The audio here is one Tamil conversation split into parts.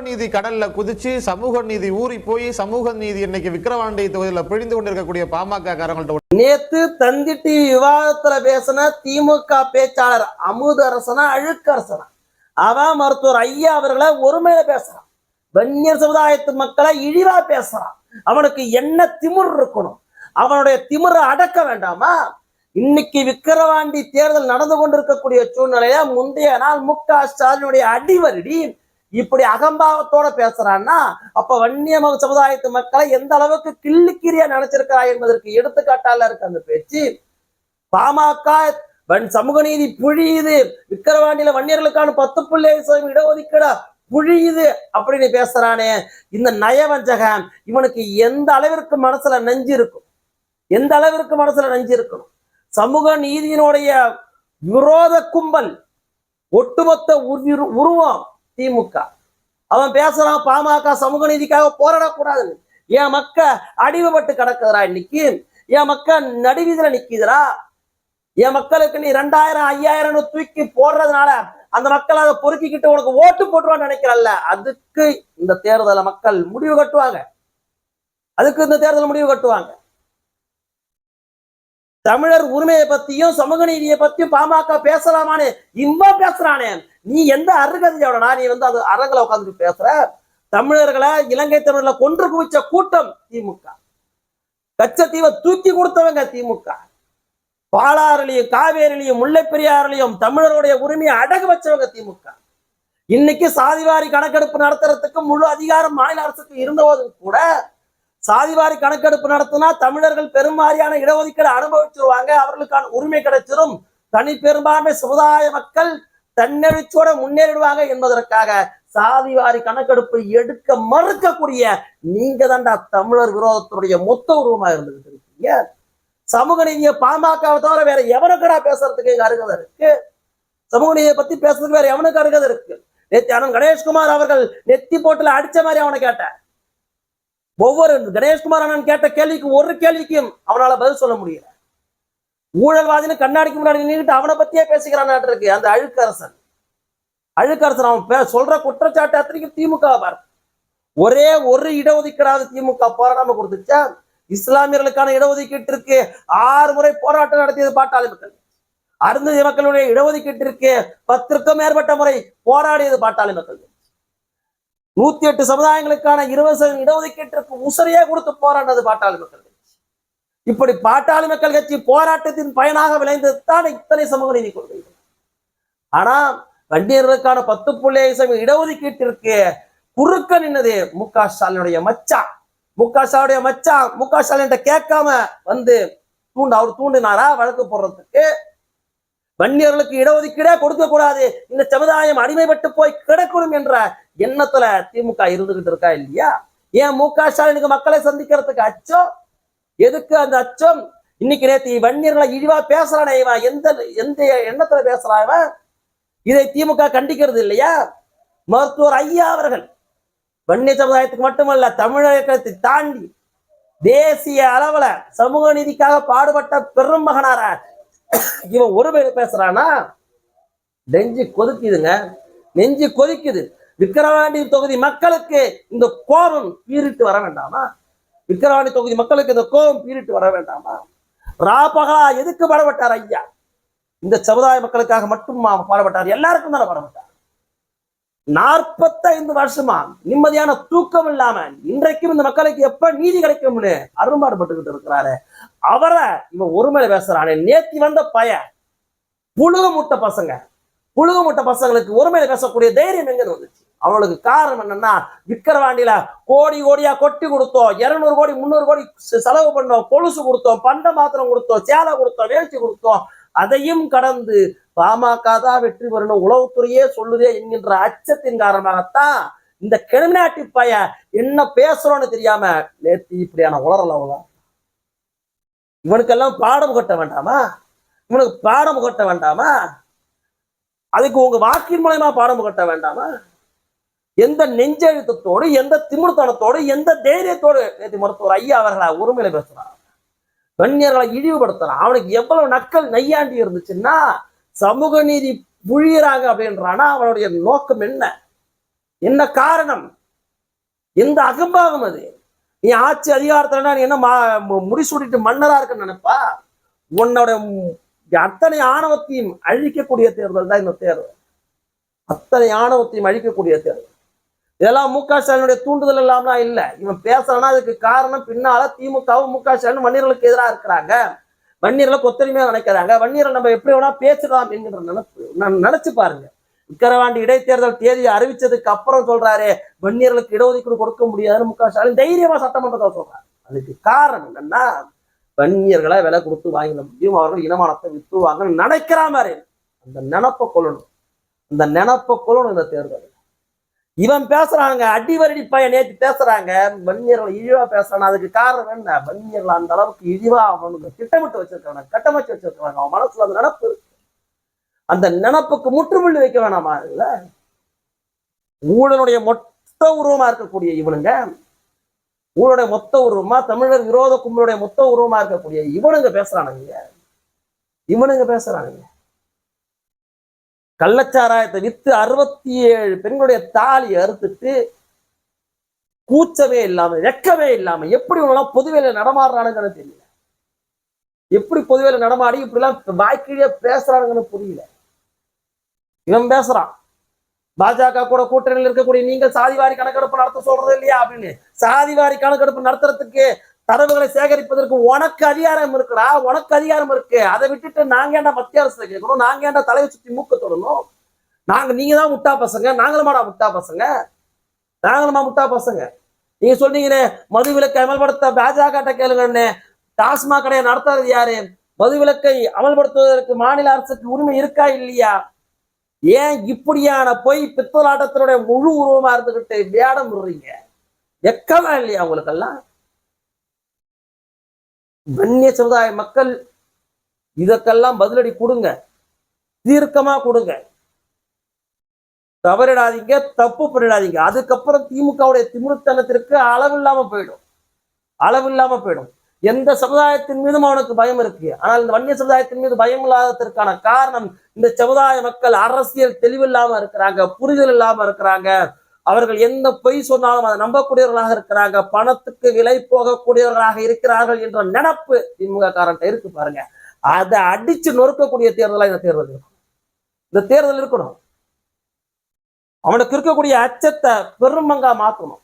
நீதி கடல்ல குதிச்சு சமூக நீதி ஊறி போய் சமூக நீதி இன்னைக்கு விக்கிரவாண்டி தொகுதியில பிழிந்து கொண்டிருக்கக்கூடிய பாமக காரங்கள்ட்ட நேத்து தந்தி டிவி விவாதத்துல பேசின திமுக பேச்சாளர் அமுதரசனா அழுக்கரசனா அவ மருத்துவர் ஐயா அவர்களை ஒருமையில பேசுறான் வன்னியர் சமுதாயத்து மக்களை இழிவா பேசுறான் அவனுக்கு என்ன திமிர் இருக்கணும்? அவனுடைய திமிரை அடக்க வேண்டாமா? இன்னைக்கு விக்கிரவாண்டி தேர்தல் நடந்து கொண்டிருக்கக்கூடிய சூழ்நிலையில முந்தைய நாள் மு க ஸ்டாலினுடைய அடிவருடி இப்படி அகம்பாவத்தோட பேசுறான்னா அப்ப வன்னிய சமுதாயத்து மக்களை எந்த அளவுக்கு கிள்ளுக்கிரியா நினைச்சிருக்கிறா என்பதற்கு எடுத்துக்காட்டால இருக்கு அந்த பேச்சு பாமக வன் சமூக நீதி புழியுது. விக்கிரவாண்டியில வன்னியர்களுக்கான பத்து புள்ளி சதவீதம் இடஒதுக்கீடா புழியுது அப்படின்னு பேசுறானே. இந்த நயவஞ்சகன் இவனுக்கு எந்த அளவிற்கு மனசுல நெஞ்சு இருக்கும் எந்த அளவிற்கு மனசுல நெஞ்சு இருக்கணும் சமூக நீதியினுடைய விரோத கும்பல் ஒட்டுமொத்த உரு- உருவம் திமுக. அவன் பேசுறான் பாமக சமூக நீதிக்காக போராடக்கூடாதுன்னு. என் மக்க அடிமைப்பட்டு கிடக்குதுரா இன்னைக்கு. என் மக்க நடுவீதில நிக்குதுடா. என் மக்களுக்கு நீ ரெண்டாயிரம் ஐயாயிரம் தூக்கி போடுறதுனால அந்த மக்கள் அதை பொறுக்கிக்கிட்டு உனக்கு ஓட்டு போட்டுருவான்னு நினைக்கிறல்ல. அதுக்கு இந்த தேர்தலை மக்கள் முடிவு கட்டுவாங்க. அதுக்கு இந்த தேர்தல் முடிவு கட்டுவாங்க. தமிழர் உரிமையை பத்தியும் சமூக நீதியை பத்தியும் பாமக பேசலாமான்னு இவன் பேசுறானே. நீ எந்த அருகதையோடனா நீ வந்து அது அரங்கல உட்காந்துட்டு பேசுற? தமிழர்களை இலங்கை தமிழர்ல கொன்று குவிச்ச கூட்டம் திமுக. கச்சத்தீவை தூக்கி கொடுத்தவங்க திமுக. பாலாறுலையும் காவேரிலையும் முல்லை பெரியாறுலையும் தமிழருடைய உரிமையை அடகு வச்சவங்க திமுக. இன்னைக்கு சாதிவாரி கணக்கெடுப்பு நடத்துறதுக்கு முழு அதிகாரம் மாநில அரசுக்கு இருந்தபோதும் கூட சாதிவாரி கணக்கெடுப்பு நடத்தினா தமிழர்கள் பெரும்பாரியான இடஒதுக்கீடு அனுபவிச்சிருவாங்க. அவர்களுக்கான உரிமை கிடைச்சிடும் தனி பெரும்பான்மை சமுதாய மக்கள் தன்னெழுச்சியோட முன்னேறிடுவாங்க என்பதற்காக சாதிவாரி கணக்கெடுப்பு எடுக்க மறுக்கக்கூடிய நீங்க தான்டா தமிழர் விரோதத்தினுடைய மொத்த உருவமா இருந்துகிட்டு இருக்கீங்க சமூக நீதியை பாமகவை தவிர வேற எவனுக்குடா பேசுறதுக்கு இங்க அருகதை இருக்கு? சமூக நீதியை பத்தி பேசுறதுக்கு வேற எவனுக்கு அருகதை இருக்கு? நேத்தி அண்ணன் கணேஷ்குமார் அவர்கள் நெத்தி போட்டுல அடிச்ச மாதிரி அவனை கேட்டேன். ஒவ்வொரு கணேஷ்குமார் அண்ணன் கேட்ட கேள்விக்கு ஒரு கேள்விக்கும் அவனால பதில் சொல்ல முடியல. ஊழல்வாதின்னு கண்ணாடிக்கு முன்னாடி நின்றுட்டு அவனை பத்தியே பேசிக்கிறான் இருக்கு. அந்த அழுக்கரசன். அழுக்கரசன் அவன் பே- சொல்ற குற்றச்சாட்டு அத்தனைக்கும் திமுக பாரு. ஒரே ஒரு இடஒதுக்கீடாவது திமுக போராடாம கொடுத்துச்சா? இஸ்லாமியர்களுக்கான இடஒதுக்கீட்டிற்கு ஆறு முறை போராட்டம் நடத்தியது பாட்டாளி மக்கள். அருந்ததி மக்களுடைய இடஒதுக்கீட்டிற்கு பத்திற்கும் மேற்பட்ட முறை போராடியது பாட்டாளி மக்கள். நூத்தி எட்டு சமுதாயங்களுக்கான இருபது சதவீதம் இடஒதுக்கீட்டிற்கு உசரையே கொடுத்து போராடினது பாட்டாளி மக்கள் கட்சி. இப்படி பாட்டாளி மக்கள் கட்சி போராட்டத்தின் பயனாக விளைந்தது தான் இத்தனை சமூக நீதி கொள்கைகள் ஆனா வண்டியர்களுக்கான பத்து புள்ளி ஐந்து சதவீதம் இடஒதுக்கீட்டிற்கு குறுக்க நின்னது மு க ஸ்டாலினுடைய மச்சான் மு க ஸ்டாலினுடைய மச்சான் மு க ஸ்டாலின் கேட்காம வந்து தூண்டு அவர் தூண்டினாரா? வழக்கு போடுறதுக்கு வன்னியர்களுக்கு இடஒதுக்கீடே கொடுக்க கூடாது இந்த சமுதாயம் அடிமைப்பட்டு போய் கிடக்கணும் என்ற எண்ணத்துல திமுக இருந்துகிட்டு இருக்கா இல்லையா? ஏன் மு க ஸ்டாலினுக்கு மக்களை சந்திக்கிறதுக்கு அச்சம்? எதுக்கு அந்த அச்சம்? இன்னைக்கு நேத்தி வன்னியர்களை இழிவா பேசுறானே இவன். எந்த எந்த எண்ணத்துல பேசுறான் இவன்? இதை திமுக கண்டிக்கிறது இல்லையா? மருத்துவர் ஐயா அவர்கள் வன்னிய சமுதாயத்துக்கு மட்டுமல்ல தமிழகத்தை தாண்டி தேசிய அளவுல சமூக நீதிக்காக பாடுபட்ட பெரும் மகனார இவன் ஒருமையில பேசுறானா நெஞ்சு கொதிக்குதுங்க. நெஞ்சு கொதிக்குது. விக்கிரவாண்டி தொகுதி மக்களுக்கு இந்த கோபம் பீறிட்டு வர வேண்டாமா? விக்கிரவாண்டி தொகுதி மக்களுக்கு இந்த கோபம் பீறிட்டு வர வேண்டாமா? ராபகா எதுக்கு பாடுபட்டார் ஐயா? இந்த சமுதாய மக்களுக்காக மட்டும் பாடப்பட்டார் எல்லாருக்கும் தானே பாடுபட்டார் நாற்பத்தைந்து வருஷமா நிம்மதியான தூக்கம் இல்லாம இன்றைக்கும் இந்த மக்களுக்கு எப்ப நீதி கிடைக்கும்னு அரும்பாடுபட்டுக்கிட்டு இருக்கிறாரு. அவரை இவன் ஒருமையில பேசுறானே. நேத்தி வந்த பய புழுக முட்டை பசங்க. புழுக முட்டை பசங்களுக்கு ஒருமையில பேசக்கூடிய தைரியம் எங்க வந்துச்சு? அவளுக்கு காரணம் என்னன்னா விக்கிரவாண்டியில கோடி கோடியா கொட்டி கொடுத்தோம் இருநூறு கோடி முந்நூறு கோடி செலவு பண்ணோம் கொலுசு கொடுத்தோம் பண்ட மாத்திரம் கொடுத்தோம் சேலை கொடுத்தோம் வேஷ்டி கொடுத்தோம். அதையும் கடந்து பாமக தான் வெற்றி பெறணும். உளவுத்துறையே சொல்லுதே என்கின்ற அச்சத்தின் காரணமாகத்தான் இந்த கிரிமினாட்டி பைய என்ன பேசுறோன்னு தெரியாம நேத்தி இப்படியான உளறல் அவ்வளோ இவனுக்கெல்லாம் பாடம் கட்ட வேண்டாமா? இவனுக்கு பாடம் கட்ட வேண்டாமா? அதுக்கு உங்க வாக்கின் மூலயமா பாடம் கட்ட வேண்டாமா? எந்த நெஞ்செழுத்தத்தோடு எந்த திமிர்த்தனத்தோடு எந்த தைரியத்தோடு நேற்று மருத்துவர் ஐயா அவர்களை உரிமையில பேசுறான். வன்னியர்களை இழிவுபடுத்துறான். அவனுக்கு எவ்வளவு நக்கல் நையாண்டி இருந்துச்சுன்னா சமூக நீதி புழியறாங்க அப்படின்றானா அவனுடைய நோக்கம் என்ன? என்ன காரணம்? எந்த அகம்பாவம் அது? நீ ஆட்சி அதிகாரத்துல நீ என்ன மா- மு- முடிசூடிட்டு மன்னரா இருக்குன்னு நினைப்பா? உன்னோட அத்தனை ஆணவத்தையும் அழிக்கக்கூடிய தேர்தல் தான் இந்த தேர்தல். அத்தனை ஆணவத்தையும் அழிக்கக்கூடிய தேர்தல். இதெல்லாம் மு க ஸ்டாலினுடைய தூண்டுதல் இல்லாமலாம் இல்லை. இவன் பேசுறான்னா அதுக்கு காரணம் பின்னால திமுகவும் மு க ஸ்டாலின் வன்னியர்களுக்கு எதிராக இருக்கிறாங்க. வன்னியர்களை கொத்தரிமையா நினைக்கிறாங்க வன்னியரை நம்ம எப்படி வேணா பேசலாம் என்கிற நினைப்பு நான் நினைச்சு பாருங்க. விக்கிரவாண்டி இடைத்தேர்தல் தேதியை அறிவிச்சதுக்கு அப்புறம் சொல்றாரு வன்னியர்களுக்கு இடஒதுக்கீடு கொடுக்க முடியாதுன்னு முக ஸ்டாலின் தைரியமா சட்டமன்றத்தை சொல்றாரு. அதுக்கு காரணம் என்னன்னா வன்னியர்களை விலை கொடுத்து வாங்கிட முடியும் அவர்கள் இனமானத்தை விற்றுவாங்கன்னு நினைக்கிற மாதிரி. அந்த நினப்பை கொள்ளணும். அந்த நினப்பை கொள்ளணும் இந்த தேர்தல். இவன் பேசுறாங்க அடிவரடி பையன் நேற்று பேசுறாங்க வன்னியர்கள் இழிவா பேசுறான். அதுக்கு காரணம் என்ன? வன்னியர்கள் அந்த அளவுக்கு இழிவா அவனுக்கு திட்டமிட்டு வச்சிருக்காங்க கட்டமைச்சு வச்சிருக்காங்க அவன் மனசுல அந்த நினப்பு இருக்கு. அந்த நினப்புக்கு முற்றுமுள்ளி வைக்க வேணாமா இல்ல ஊழலுடைய மொத்த உருவமா இருக்கக்கூடிய இவனுங்க ஊழலுடைய மொத்த உருவமா தமிழர் விரோத கும்பலுடைய மொத்த உருவமா இருக்கக்கூடிய இவனுங்க பேசுறானுங்க. இவனுங்க பேசுறானுங்க. கள்ளச்சாராயத்தை வித்து அறுபத்தி ஏழு பெண்களுடைய தாலி அறுத்துட்டு கூச்சமே இல்லாம வெக்கமே இல்லாம எப்படி இவங்களாம் பொதுவேல நடமாடுறானுங்கன்னு தெரியல. எப்படி பொதுவேல நடமாடி இப்படி எல்லாம் வாய்க்கீழே பேசுறானுங்கன்னு புரியல. இவன் பேசுறான் பாஜக கூட கூட்டணியில் இருக்கக்கூடிய நீங்க சாதிவாரி கணக்கெடுப்பு நடத்த சொல்றது இல்லையா அப்படின்னு. சாதிவாரி கணக்கெடுப்பு நடத்துறதுக்கு தரவுகளை சேகரிப்பதற்கு உனக்கு அதிகாரம் இருக்குடா உனக்கு அதிகாரம் இருக்கு. அதை விட்டுட்டு நாங்க ஏன்டா மத்திய அரசு கேட்கணும்? நாங்க ஏன்டா தலையை சுத்தி மூக்க தொடணும்? நாங்க நீங்க தான் முட்டா பசங்க. நாங்களுமாடா முட்டா பசங்க? நாங்களுமா முட்டா பசங்க? நீங்க சொன்னீங்கன்னே மது விலக்கை அமல்படுத்த பாஜக கேளுங்கன்னு டாஸ்மாக் கடையை நடத்துறது யாரு? மது விலக்கை அமல்படுத்துவதற்கு மாநில அரசுக்கு உரிமை இருக்கா இல்லையா? ஏன் இப்படியான பொய் பித்தலாட்டத்தினுடைய முழு உருவமா இருந்துகிட்டு வேடம் விடுறீங்க வெக்கமா இல்லையா உங்களுக்கெல்லாம்? வன்னிய சமுதாய மக்கள் இதற்கெல்லாம் பதிலடி கொடுங்க. தீர்க்கமா கொடுங்க. தவறிடாதீங்க தப்பு பண்ணிடாதீங்க. அதுக்கப்புறம் திமுகவுடைய திமிருத்தனத்திற்கு அளவில்லாம போயிடும். அளவில்லாம போயிடும். எந்த சமுதாயத்தின் மீதும் அவனுக்கு பயம் இருக்கு. ஆனால் இந்த வன்னிய சமுதாயத்தின் மீது பயம் இல்லாததற்கான காரணம் இந்த சமுதாய மக்கள் அரசியல் தெளிவில்லாம இருக்கிறாங்க புரிதல் இல்லாம இருக்கிறாங்க. அவர்கள் எந்த பொய் சொன்னாலும் அதை நம்பக்கூடியவர்களாக இருக்கிறாங்க. பணத்துக்கு விலை போகக்கூடியவர்களாக இருக்கிறார்கள் என்ற நினப்பு திமுக காரன்ட்ட இருக்கு பாருங்க. அதை அடிச்சு நொறுக்கக்கூடிய தேர்தலா இந்த தேர்தல் இருக்கும். இந்த தேர்தல் இருக்கணும். அவனுக்கு இருக்கக்கூடிய அச்சத்தை பெருமங்கா மாற்றணும்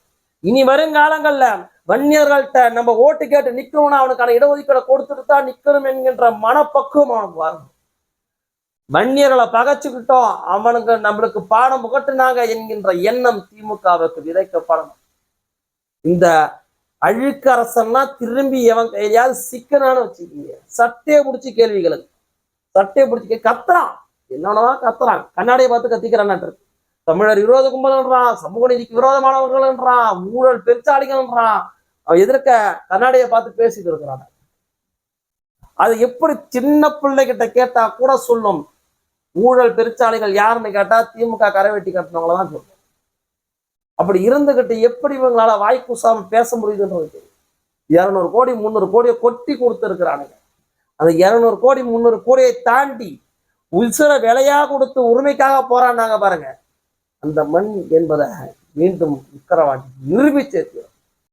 இனி வருங்காலங்கள்ல வன்னியர்கள்ட்ட நம்ம ஓட்டு கேட்டு நிக்கணும்னா அவனுக்கான இடஒதுக்கீடை கொடுத்துட்டு தான் நிக்கணும் என்கின்ற மனப்பக்குவம் அவனுக்கு வரணும். வன்னியர்களை பகைச்சுக்கிட்டோம். அவனுக்கு நம்மளுக்கு பாடம் புகட்டுனாங்க என்கின்ற எண்ணம் திமுகவுக்கு விதைக்கப்படணும் இந்த அழுக்கரசன்னா திரும்பி எவன் கையிலையாவது சிக்கனான்னு வச்சுக்கீங்க. சட்டையை பிடிச்சி கேள்விகளுக்கு. சட்டையை பிடிச்சி கத்துறான். என்னன்னா கத்துறான். கண்ணாடியை பார்த்து கத்திக்கிறான் இருக்கு தமிழர் விரோத கும்பல்ன்றான். சமூக நீதிக்கு விரோதமானவர்கள்ன்றான். ஊழல் பெருச்சாளிகள்ன்றான். அவன் எதிர்க்க கண்ணாடியை பார்த்து பேசிட்டு இருக்கிறான். அது எப்படி சின்ன பிள்ளைகிட்ட கேட்டா கூட சொல்லும். ஊழல் பெருச்சாலைகள் யாருன்னு கேட்டா திமுக கரைவெட்டி கட்டினவங்கள தான் சொல்லும். அப்படி இருந்துகிட்டு எப்படி இவங்களால வாய் பேச முடியுதுன்றது தெரியும். இருநூறு கோடி முந்நூறு கோடியை கொட்டி கொடுத்துருக்கிறானுங்க. அந்த இருநூறு கோடி முந்நூறு கோடியை தாண்டி உசுர விலையா கொடுத்து உரிமைக்காக போறான்னாங்க பாருங்க. அந்த மண் என்பதை மீண்டும் விக்கிரவாண்டி நிரூபிச்சிருக்கு